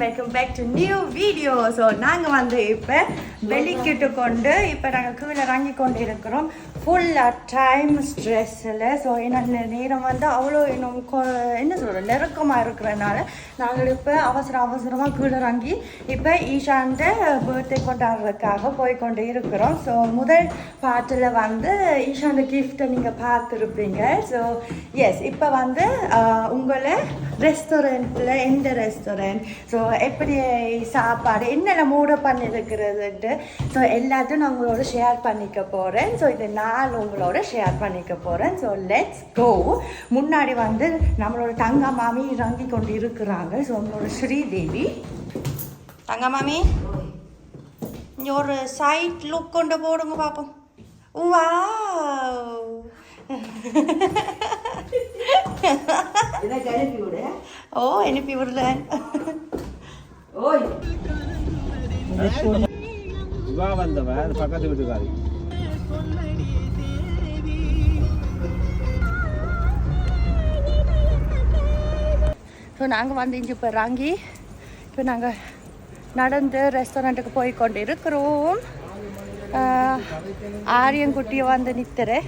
Welcome back to new video so நாங்கள் வந்து இப்போ வெளிக்கிட்டு கொண்டு இப்போ நாங்கள் கீழே இறங்கி கொண்டு இருக்கிறோம் ஃபுல்லாக டைம் ஸ்ட்ரெஸ்ஸில் ஸோ என்ன நேரம் வந்து அவ்வளோ இன்னும் கொ- என்ன சொல்கிற நெருக்கமாக இருக்கிறனால நாங்கள் இப்போ அவசர அவசரமாக கீழே இறங்கி இப்போ ஈஷாண்ட பர்த்டே கொண்டாடுறதுக்காக போய் கொண்டு இருக்கிறோம் ஸோ முதல் பாட்டில் வந்து ஈஷாண்ட கிஃப்ட்டை நீங்கள் பார்த்துருப்பீங்க. ஸோ எஸ் இப்போ வந்து உங்களை ரெஸ்டாரண்ட்டில் எந்த ரெஸ்டாரண்ட் ஸோ எப்படி சாப்பாடு? என்னென்ன மூட பண்ணியிருக்கிறதுன்ட்டு ஸோ எல்லாத்தையும் நான் உங்களோட ஷேர் பண்ணிக்க போகிறேன் ஸோ இது நான் உங்களோட ஷேர் பண்ணிக்க போகிறேன் ஸோ லெட்ஸ் கோ முன்னாடி வந்து நம்மளோட தங்க மாமி இறங்கி கொண்டு இருக்கிறாங்க ஸோ உங்களோட ஸ்ரீதேவி. தங்க மாமி இங்கே ஒரு சைட் லுக் கொண்டு போடுங்க பார்ப்போம் வா ஓ அனுப்பி விடுறேன் ஓய். இவா வந்தவ அது பக்கத்து வீட்டுக்காரி. ஸோ நாங்கள் வந்து இங்கே இப்போ இறங்கி இப்போ நாங்கள் நடந்து ரெஸ்டாரண்ட்டுக்கு போய் கொண்டு இருக்கிறோம் ஆரியங்குட்டியை வந்து நிற்கிறேன்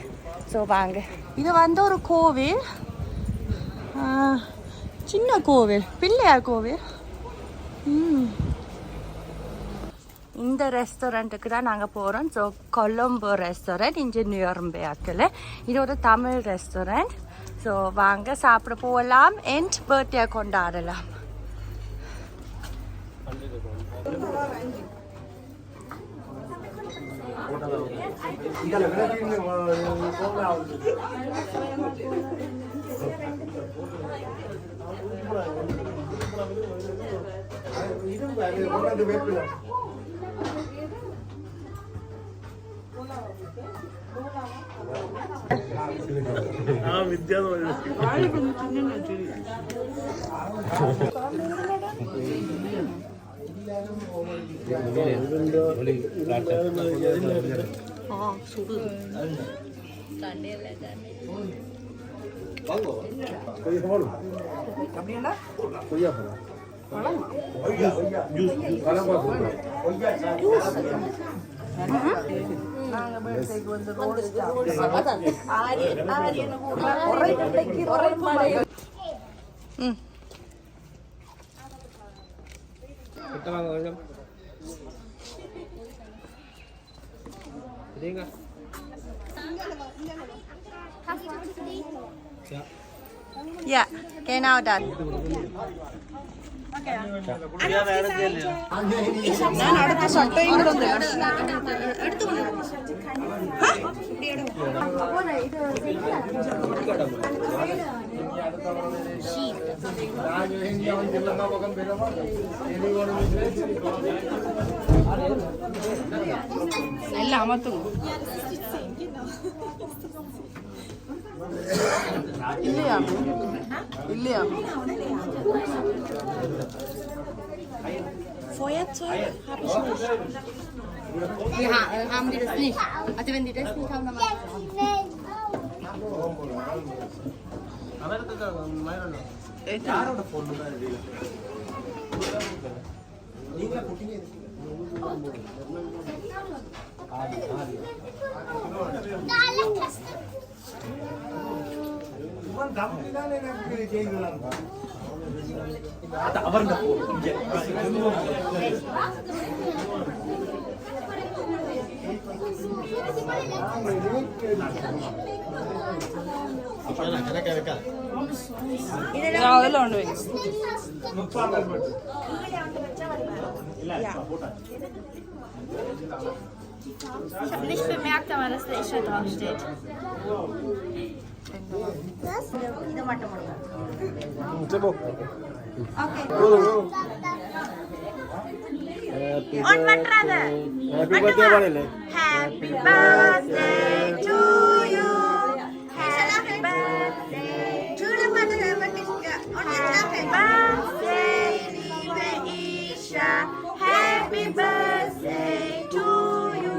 ஸோ வாங்க. இது வந்து ஒரு கோவில். சின்ன கோவில் பிள்ளையார் கோவில். இந்த ரெஸ்டாரண்ட்டுக்கு தான் நாங்கள் போகிறோம் ஸோ கொலம்போ ரெஸ்டாரண்ட் இங்கே நியூயர்பேக்கில் இது ஒரு தமிழ் ரெஸ்டாரண்ட் ஸோ வாங்க சாப்பிட போகலாம் எண்ட் பர்த்டே கொண்டாடலாம். ഇത് വേപ്പില്ല ആ വിദ്യ എന്ന് പറയുന്നത്. ஆரியன் ஆரியன் கூட Kita nggak mau Jadi enggak? Ya. Ya, ada ada. അല്ല അമത്തു ഇല്ലയാ ഇല്ലയാ Feuerzeug habe ich nicht. Wir ha haben die das nicht. Also wenn die das nicht haben, dann machen அதெல்லாம் ஒன்று வைங்க Ich habe nicht bemerkt, aber dass da Isha draufsteht. இது மட்டும் கொடுங்க ஒன் பண்றாங்க ஹாப்பி பர்த்டே பண்ணல Happy birthday to you. Happy birthday to the mother Happy birthday, liebe Isha. Happy birthday to you.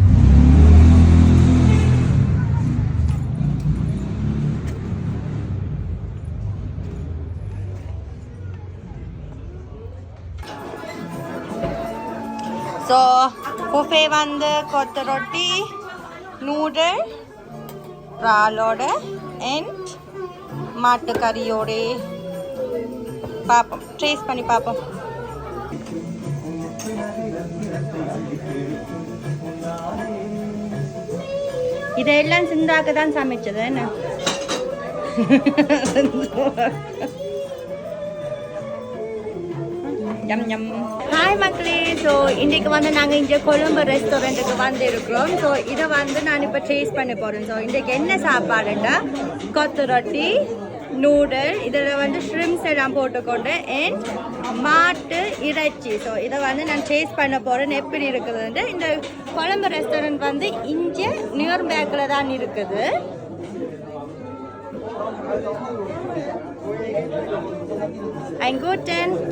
Buffet வந்து கொத்து ரொட்டி நூடல் இறாலோட அண்ட் மாட்டுக்கறியோட. பார்ப்போம் trace பண்ணி பார்ப்போம் இதெல்லாம் சிந்தாக்க தான் சமைச்சது என்ன? யம் யம் ஹாய் மக்களே. ஸோ இன்றைக்கு வந்து நாங்கள் இங்கே கொழும்பு ரெஸ்டாரண்ட்டுக்கு வந்து இருக்கிறோம் ஸோ இதை வந்து நான் இப்போ டேஸ்ட் பண்ண போகிறேன் ஸோ இன்றைக்கு என்ன சாப்பாடுண்டா கொத்து ரொட்டி நூடுல் இதில் வந்து ஷ்ரிம்ஸ் எல்லாம் போட்டுக்கொண்டு அண்ட் மாட்டு இறைச்சி. ஸோ இதை வந்து நான் டேஸ்ட் பண்ண போகிறேன் எப்படி இருக்குதுன்ட்டு இந்த கொழம்பு ரெஸ்டாரண்ட் வந்து இங்கே நியூர் பேக்கில் தான் இருக்குது. Einen guten.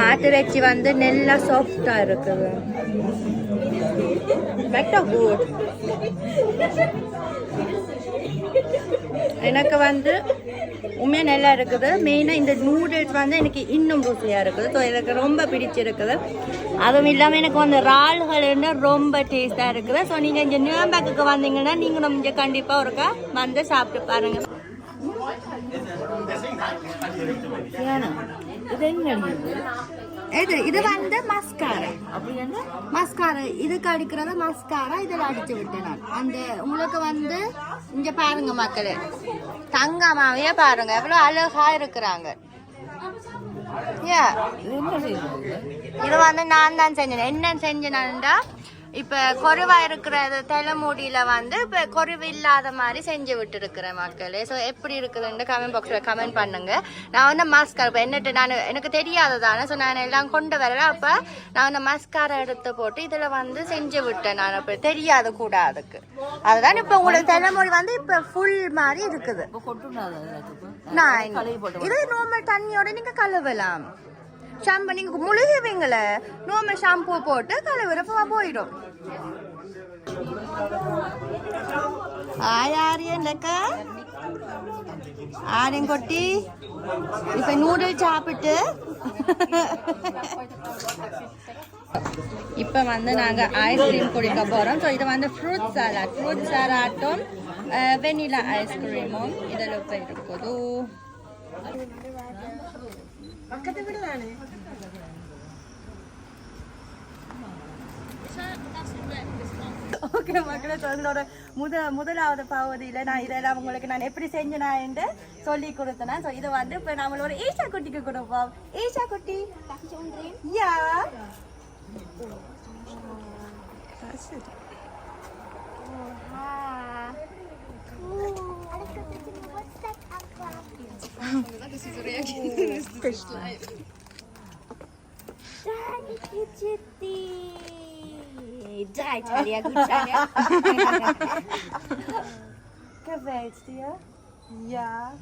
மாட்டிறைச்சி வந்து நல்லா சாஃப்டா இருக்குது. Schmeckt doch எனக்கு வந்து உண்மையாக நல்லா இருக்குது. மெயினாக இந்த நூடுல்ஸ் வந்து எனக்கு இன்னும் ருசியாக இருக்குது. ஸோ எனக்கு ரொம்ப பிடிச்சிருக்குது. அதுவும் இல்லாமல் எனக்கு வந்து இறால்கள் ரொம்ப டேஸ்ட்டாக இருக்குது. ஸோ நீங்கள் இங்கே நியூம்பேக்கு வந்தீங்கன்னா நீங்களும் இங்கே கண்டிப்பாக ஒருக்கா வந்து சாப்பிட்டு பாருங்கள் இது இது வந்து மஸ்காரா அப்படி என்ன மஸ்காரா இதுக்கு அடிக்கிறத மஸ்காரா இதில் அடிச்சு விட்டேன் நான் அந்த உங்களுக்கு வந்து இங்க பாருங்க மக்களே தங்கமாவே பாருங்க எவ்வளவு அழகா இருக்கிறாங்க Yeah. இது வந்து நான் தான் செஞ்சேன் என்ன செஞ்சேன்னா இப்ப குறைவா இருக்கிற தலைமுடியில வந்து இப்ப குறைவு இல்லாத மாதிரி செஞ்சு விட்டு இருக்கிறேன் மக்களே. ஸோ எப்படி இருக்குதுன்னு கமெண்ட் பாக்ஸ்ல கமெண்ட் பண்ணுங்க. நான் வந்து மாஸ்கார் இப்போ என்னட்டு நான் எனக்கு தெரியாது தானே ஸோ நான் எல்லாம் கொண்டு வரல. அப்ப நான் வந்து மஸ்காரா எடுத்து போட்டு இதுல வந்து செஞ்சு விட்டேன் நான். அப்ப தெரியாது கூட அதுக்கு. அதுதான் இப்ப உங்களுக்கு தலைமுடி வந்து இப்ப ஃபுல் மாதிரி இருக்குது. இப்போ நான் இது நார்மல் தண்ணியோட நீங்க கழுவலாம். ஷாம்பு நீங்க முழுகுவீங்கள நார்மல் ஷாம்பு போட்டு கழுவுறப்ப போயிடும். ஆய் ஆரியன்லக்கா ஆரியம் கொட்டி? இப்ப நூடுல் சாப்பிட்டு. இப்போ வந்து நாங்கள் ஐஸ்கிரீம் குடிக்க போகிறோம் ஸோ இது வந்து ஃப்ரூட் சாலாட் ஃப்ரூட் சாலாட்டும் வெனிலா ஐஸ்கிரீமும் இதில் இப்போ இருக்குது. ஓகே மக்களே இதோட முத முதலாவது பகுதியில் நான் இதெல்லாம் உங்களுக்கு நான் எப்படி செஞ்சேனா என்று சொல்லி கொடுத்தேன். ஸோ இதை வந்து இப்போ நம்மளோட ஈஷா குட்டிக்கு கொடுப்போம். ஈஷா குட்டி. Yeah. Da, Italia, gut, Italia. Gefällt's dir? Ja.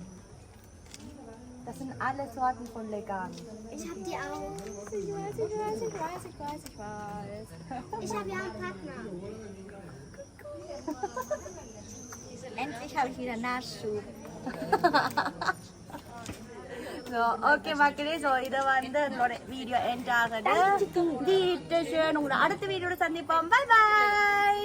Das sind alle Sorten von Legan. Ich hab die auch. Ich weiß, ich weiß, ich weiß, ich weiß, ich weiß. Ich hab ja einen Partner. Endlich habe ich wieder Nachschub. So okay மக்களே so இதை வந்து என்னோட video end ஆகுது. உங்களோட அடுத்த வீடியோட சந்திப்போம். Bye bye